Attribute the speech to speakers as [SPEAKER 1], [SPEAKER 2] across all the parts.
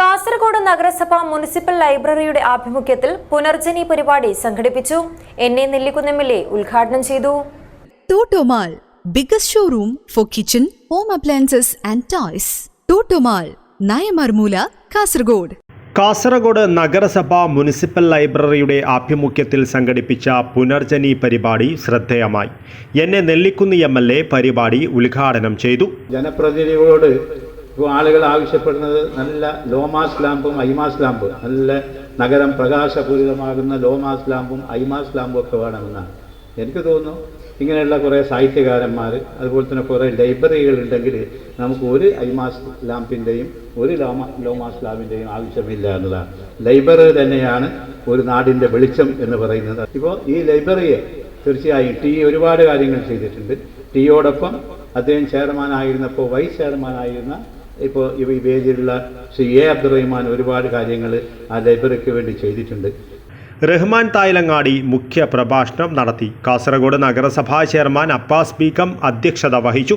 [SPEAKER 1] കാസർഗോഡ് നഗരസഭ മുനിസിപ്പൽ ലൈബ്രറിയുടെ ആഭിമുഖ്യത്തിൽ പുനർജനി പരിപാടി സംഘടിപ്പിച്ചു. N A Nellikkunnu M L A ഉദ്ഘാടനം ചെയ്തു.
[SPEAKER 2] Totomall biggest showroom for kitchen home appliances and toys. Totomall Nayamarmoola Kasaragod.
[SPEAKER 3] Kasaragod നഗരസഭ മുനിസിപ്പൽ ലൈബ്രറിയുടെ ആഭിമുഖ്യത്തിൽ സംഘടിപ്പിച്ച പുനർജനി പരിപാടി ശ്രദ്ധേയമായി. എന്നെ നെല്ലിക്കുന്ന് എം എൽ എ പരിപാടി ഉദ്ഘാടനം ചെയ്തു.
[SPEAKER 4] ജനപ്രതിനിധികളോട് ഇപ്പോൾ ആളുകൾ ആവശ്യപ്പെടുന്നത് നല്ല ലോമാസ് ലാമ്പും ഐമാസ് ലാമ്പും നല്ല നഗരം പ്രകാശപൂരിതമാകുന്ന ലോമാസ് ലാമ്പും ഐമാസ് ലാമ്പും ഒക്കെ വേണമെന്നാണ്. എനിക്ക് തോന്നുന്നു ഇങ്ങനെയുള്ള കുറേ സാഹിത്യകാരന്മാർ അതുപോലെ തന്നെ കുറേ ലൈബ്രറികൾ ഉണ്ടെങ്കിൽ നമുക്ക് ഒരു ഐമാസ് ലാമ്പിന്റെയും ഒരു ലോമ ലോമാസ് ലാമ്പിന്റെയും ആവശ്യമില്ല എന്നതാണ്. ലൈബ്രറി തന്നെയാണ് ഒരു നാടിന്റെ വെളിച്ചം എന്ന് പറയുന്നത്. ഇപ്പോൾ ഈ ലൈബ്രറിയെ തീർച്ചയായും ടി ഒരുപാട് കാര്യങ്ങൾ ചെയ്തിട്ടുണ്ട്. ടിയോടൊപ്പം അദ്ദേഹം ചെയർമാനായിരുന്നപ്പോൾ വൈസ് ചെയർമാനായിരുന്ന ഇപ്പോൾ ഈ വേദിയിലുള്ള ശ്രീ എ അബ്ദുറഹിമാൻ ഒരുപാട് കാര്യങ്ങൾ ആ ലൈബ്രറിക്ക് വേണ്ടി ചെയ്തിട്ടുണ്ട്.
[SPEAKER 3] റഹ്മാൻ തായ്ലങ്ങാടി മുഖ്യ പ്രഭാഷണം നടത്തി. കാസർഗോഡ് നഗരസഭാ ചെയർമാൻ അപ്പാസ് ബീഗം അധ്യക്ഷത വഹിച്ചു.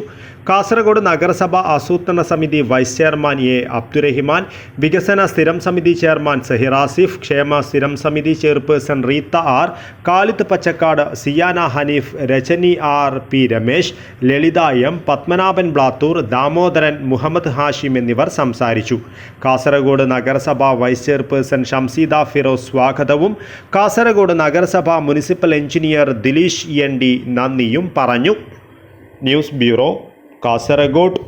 [SPEAKER 3] കാസർഗോഡ് നഗരസഭ ആസൂത്രണ സമിതി വൈസ് ചെയർമാൻ എ അബ്ദുറഹിമാൻ വികസന സ്ഥിരം സമിതി ചെയർമാൻ സഹിറാസിഫ് ക്ഷേമ സ്ഥിരം സമിതി chairperson Reetha R Khalid Pachakkad Siyana Hanif Rajani R P Ramesh Lalitha M Padmanabhan Blathur Damodaran Muhammad Hashim എന്നിവർ സംസാരിച്ചു. കാസർഗോഡ് നഗരസഭ വൈസ് ചെയർപേഴ്സൺ ഷംസീദ ഫിറോസ് സ്വാഗതവും കാസർഗോഡ് നഗരസഭ municipal engineer Dileesh N D നന്ദിയും പറഞ്ഞു. News bureau Kasaragod.